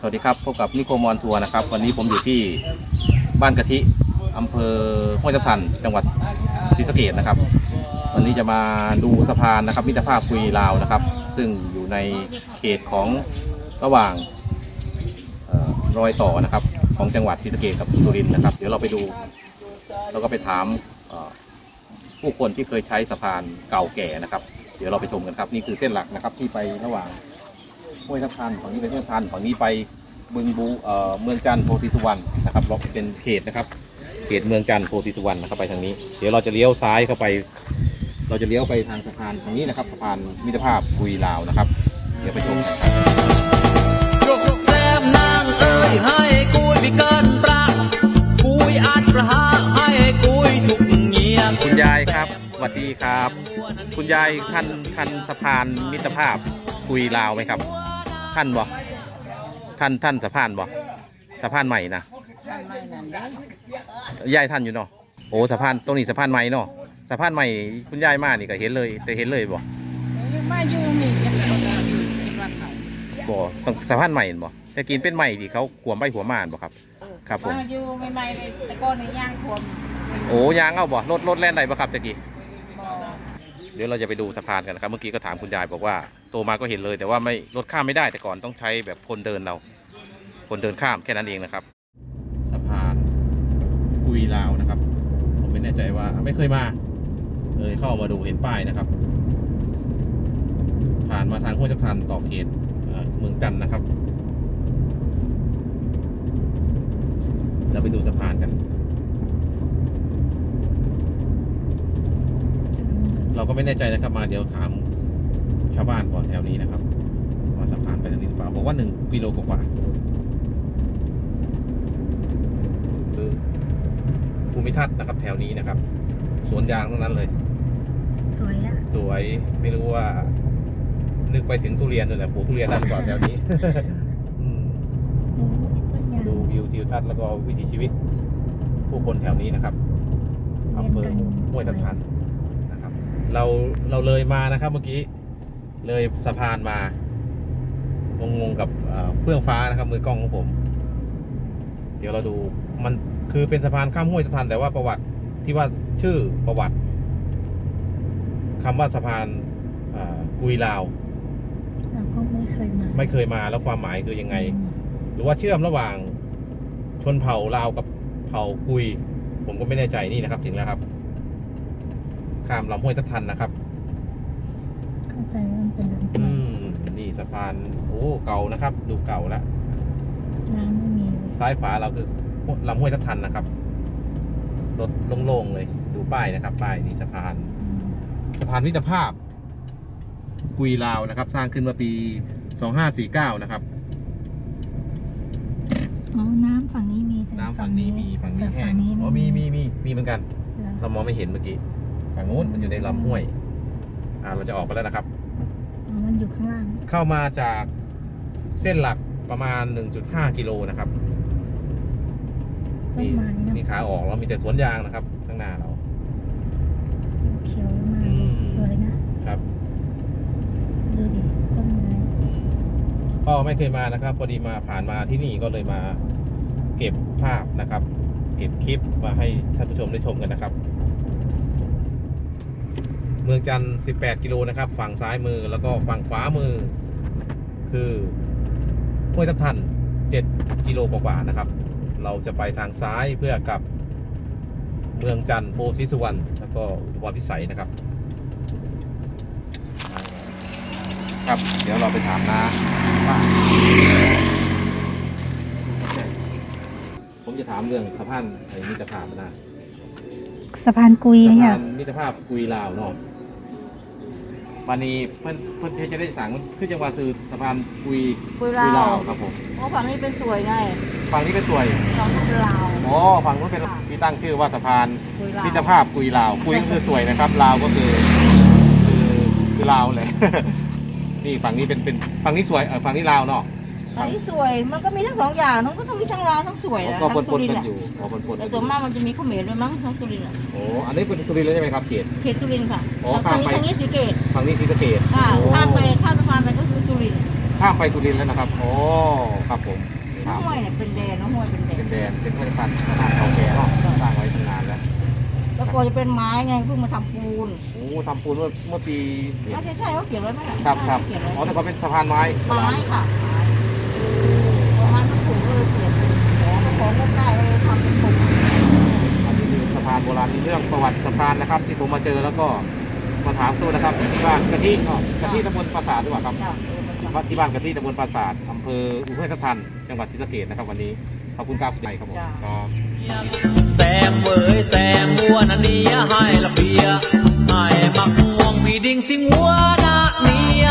สวัสดีครับพบกับนิโคมอนทัวร์นะครับ วันนี้ผมอยู่ที่บ้านกะทิอำเภอห้วยทับทันจังหวัดศรีสะเกษนะครับ วันนี้จะมาดูสะพานนะครับมิตรภาพคุยลาวนะครับ ซึ่งอยู่ในเขตของระหว่างเออรอยต่อนะครับ ของจังหวัดศรีสะเกษกับสุรินทร์นะครับ เดี๋ยวเราไปดูแล้วก็ไปถามเอ่อผู้คนที่เคยใช้สะพานเก่าแก่นะครับ เดี๋ยวเราไปชมกันครับ นี่คือเส้นหลักนะครับที่ไประหว่าง ห้วยทับทันฝั่งนี้เป็นห้วยทันฝั่งนี้ไปบึงบูเอ่อเมืองจันทร์โพธิสุวรรณนะครับเราเป็นเขตนะครับ เขตเมืองจันทร์โพธิสุวรรณนะครับไปทางนี้ เดี๋ยวเราจะเลี้ยวซ้ายเข้าไป เราจะเลี้ยวไปทางสะพานทางนี้นะครับสะพานมิตรภาพกุยลาวนะครับ เดี๋ยวไปชมกันครับจุกแซมนางเอ้ยให้กุยพิการประกุยอัดระหาให้กุยทุกเงียคุณยายครับสวัสดีครับ คุณยายท่านท่านสะพานมิตรภาพกุยลาวไหมครับ ท่านบ่ท่านท่านสะพานบ่สะพานใหม่นะไม่นั่นเด้อยายท่านอยู่เนาะโอ้สะพานตรงนี้สะพานใหม่เนาะสะพานใหม่คุณยายมานี่ก็เห็นเลยแต่เห็นเลยบ่ยังมาอยู่นี่ยังบ่ได้อยู่ที่บ้านเขาบ่ต้องสะพานใหม่เห็นบ่แต่กินเป็นใหม่ที่เขาขวมไปหัวมานบ่ครับเออครับผมมาอยู่ใหม่ๆเลยแต่ก่อนในย่างควมโอ้ยางเอาบ่รถรถแล่นได้บ่ครับตะกี้บ่ เดี๋ยวเราจะไปดูสะพานกันนะครับ เมื่อกี้ก็ถามคุณยายบอกว่าโตมาก็เห็นเลย แต่ว่าไม่รถข้ามไม่ได้แต่ก่อนต้องใช้แบบคนเดินเรา คนเดินข้ามแค่นั้นเองนะครับ สะพานกุยลาวนะครับ ผมไม่แน่ใจว่าไม่เคยมาเลยเข้ามาดูเห็นป้ายนะครับ ผ่านมาทางห้วยจับทันต่อเขตเอ่อเมืองจันนะครับเราไปดูสะพานกัน เราก็ไม่แน่ใจนะครับ มาเดี๋ยวถามชาวบ้านก่อนแถวนี้นะครับว่าสะพานไปทางนี้หรือเปล่าบอกว่าหนึ่งกิโลกว่าๆคือภูมิทัศน์นะครับ แถวนี้นะครับ สวนยางทั้งนั้นเลย สวยอะสวยไม่รู้ว่า นึกไปถึงทุเรียนเลยแหละปลูกทุเรียนได้หรือเปล่าแถวนี้อืมดูต้นยางดูวิวทิวทัศน์แล้วก็วิถีชีวิต ผู้คนแถวนี้นะครับเรียอำนเภอกันห้วยทับทันนะครับ เราเราเลยมานะครับเมื่อกี้เลยสะพานมางงๆกับเอ่อเฟื่องฟ้านะครับ มือกล้องของผม เดี๋ยวเราดูมันคือเป็นสะพานข้ามห้วยทับทันแต่ว่าประวัติที่ว่าชื่อประวัติคำว่าสะพานเอ่อกุยลาวเราก็ไม่เคยมาไม่เคยมาแล้วความหมายคือยังไง หรือว่าเชื่อมระหว่างชนเผ่าลาวกับเผ่ากุย ผมก็ไม่แน่ใจนี่นะครับ ถึงแล้วครับ ข้ามลำห้วยทับทันนะครับ เข้าใจว่ามันเป็นลำอืธารมนี่สะพานโอ้เก่านะครับ ดูเก่าแล้วน้ำไม่มีเลยซ้ายขวาเราคือลำห้วยทับทันนะครับรถโล่งๆเลย ดูป้ายนะครับ ป้ายนี่สะพาน อืมสะพานมิตรภาพ กุยลาวนะครับ สร้างขึ้นมาปี 2549 นะครับ อ๋อ น้ำฝั่งนี้มีแต่น้ำฝั่งนี้มีฝั่งนี้แต่แห้ฝั่งงนี้อ๋อ มีมีมีมีเหมือนกันเหรอเรามองไม่เห็นเมื่อกี้ ฝั่งนู้นมันอยู่ในลำห้วย อ่าเราจะออกไปแล้วนะครับ อ๋อมันอยู่ข้างล่าง เข้ามาจากเส้นหลักประมาณ 1.5 กิโลนะครับต้นไม้เนาะมีขาออกแล้วมีแต่สวนยางนะครับ ข้างหน้าเรา เขียวมากอืม สวยนะ ครับ ดูดิ ต้นไม้ ก็ไม่เคยมานะครับพอดีมาผ่านมาที่นี่ก็เลยมาเก็บภาพนะครับ เก็บคลิปมาให้ท่านผู้ชมได้ชมกันนะครับ เมืองจันทร์18 กิโลนะครับ ฝั่งซ้ายมือแล้วก็ฝั่งขวามือ คือห้วยทับทัน 7 กิโลกว่าๆนะครับ เราจะไปทางซ้ายเพื่อกลับ เมืองจันทร์โพธิสุวรรณแล้วก็อุทุมพรพิสัยนะครับ ครับ เดี๋ยวเราไปถามนะว่าผมจะถามเรื่องสะพานไอ้มิตรภาพนะสะพานกุยสะเนี่พายนมิตรภาพกุยลาวเนาะ วันนี้เพื่อนเพื่อนจะได้สั่งมันคือจังหวัดคือสะพานกุยคุยลาว ครับผมเพราะฝั่งนี้เป็นสวยไงฝั่งนี้เป็นตัวยฝั่งนี้เป็นลาว อ๋อฝั่งนู้นเป็นที่ตั้งชื่อว่าสะพานคุยลาวมิตรภาพกุยลาวกุยก็คือสวยนะครับลาวก็คือคือคือลาวเลย นี่ฝั่งนี้เป็นเป็นฝั่งนี้สวยเออฝั่งนี้ลาวเนาะ ฝั่งนี้สวยมันก็มีทั้งสองอย่างมันก็ต้องมีทั้งลาวทั้งสวยนะก็ทั้งปสุนริๆนทกันร์อยู่อ๋อปนๆแต่กันอส่วนยู่มากมันจะมีเขมรด้วยมั้งทั้งสุรินทร์อะโอ้อันนี้เป็นสุรินทร์เลยใช่ไหมครับเขต เขตสุรินทร์ค่ะอ๋อทางข้ามนี้ไปทางนี้สีเกตฝั่งนี้ศรีสะเกษค่ะโอ้ข้ามไปข้ามสะพานไปก็คือสุรินทร์อข้ามไปสุรินทร์แล้วนะครับโอ้ครับผมนี่ครับห้วยเนี่ยเป็นแดนนะห้วยเป็นแดเป็นนแดนเป็นห้วยทับทันขนาดเก่าแก่เนาะสร้างไว้ตั้งนานแล้วแล้วก็จะเป็นไม้ไงเพิ่งมาทำปูนโอ้ทำปูนเมื่อเมื่อปีน่าจะใช่เขาเขียนไว้ไหมล่ะครับครับเขียนไว้อ๋อแต่ก็เป็นสะพานไม้ไม้ค่ะไม้ประมาณนั้นถูกเลยเขียนขอของก็ได้เลยทำเป็นปูนอันนี้คือสะพานโบราณมีเรื่องประวัติสะพานนะครับ ที่ผมมาเจอแล้วก็มาถามตัวนะครับที่บ้านกะทิเนาะกะทิตำบลปราสาทดีกว่าครับจ้ะเออมันจะที่บ้านกะทิตำบลปราสาทอำเภออุทัยทับทันจังหวัดศรีสะเกษนะครับวันนี้ขอบคุณครับคุณใจครับผมครับแซมเว้ยแซมวัวนาเนียให้ละเบียให้มักม่วงพี่ดิ่งสิงวัวนาเนีย